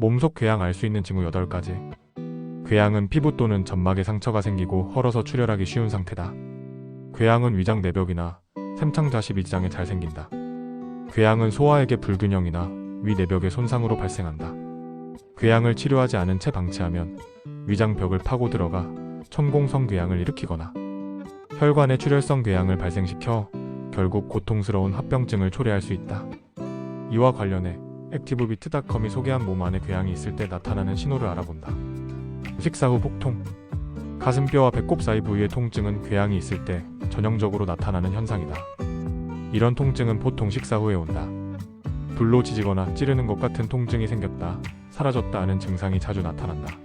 몸속 궤양 알 수 있는 징후 8가지. 궤양은 피부 또는 점막에 상처가 생기고 헐어서 출혈하기 쉬운 상태다. 궤양은 위장 내벽이나 샘창자시 비장에 잘 생긴다. 궤양은 소화액의 불균형이나 위 내벽의 손상으로 발생한다. 궤양을 치료하지 않은 채 방치하면 위장벽을 파고 들어가 천공성 궤양을 일으키거나 혈관의 출혈성 궤양을 발생시켜 결국 고통스러운 합병증을 초래할 수 있다. 이와 관련해 액티브비트닷컴이 소개한 몸 안에 궤양이 있을 때 나타나는 신호를 알아본다. 식사 후 복통 가슴뼈와 배꼽 사이 부위의 통증은 궤양이 있을 때 전형적으로 나타나는 현상이다. 이런 통증은 보통 식사 후에 온다. 불로 지지거나 찌르는 것 같은 통증이 생겼다. 사라졌다 하는 증상이 자주 나타난다.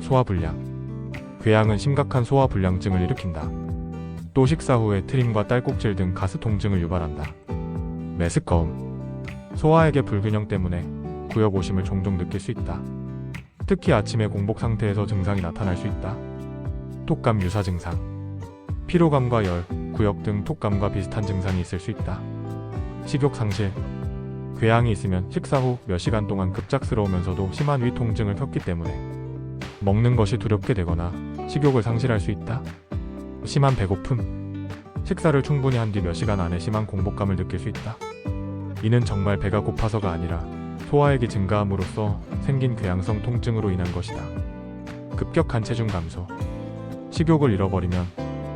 소화불량 궤양은 심각한 소화불량증을 일으킨다. 또 식사 후에 트림과 딸꾹질 등 가스 통증을 유발한다. 메스꺼움 소화액의 불균형 때문에 구역 오심을 종종 느낄 수 있다. 특히 아침에 공복 상태에서 증상이 나타날 수 있다. 톡감 유사 증상 피로감과 열, 구역 등 톡감과 비슷한 증상이 있을 수 있다. 식욕 상실 궤양이 있으면 식사 후 몇 시간 동안 급작스러우면서도 심한 위 통증을 겪기 때문에 먹는 것이 두렵게 되거나 식욕을 상실할 수 있다. 심한 배고픔 식사를 충분히 한 뒤 몇 시간 안에 심한 공복감을 느낄 수 있다. 이는 정말 배가 고파서가 아니라 소화액이 증가함으로써 생긴 궤양성 통증으로 인한 것이다. 급격한 체중 감소 식욕을 잃어버리면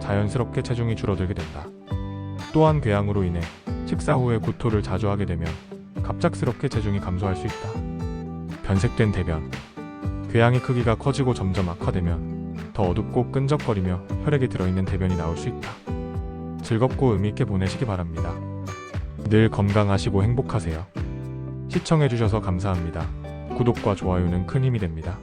자연스럽게 체중이 줄어들게 된다. 또한 궤양으로 인해 식사 후에 구토를 자주 하게 되면 갑작스럽게 체중이 감소할 수 있다. 변색된 대변. 궤양의 크기가 커지고 점점 악화되면 더 어둡고 끈적거리며 혈액이 들어있는 대변이 나올 수 있다. 즐겁고 의미있게 보내시기 바랍니다. 늘 건강하시고 행복하세요. 시청해주셔서 감사합니다. 구독과 좋아요는 큰 힘이 됩니다.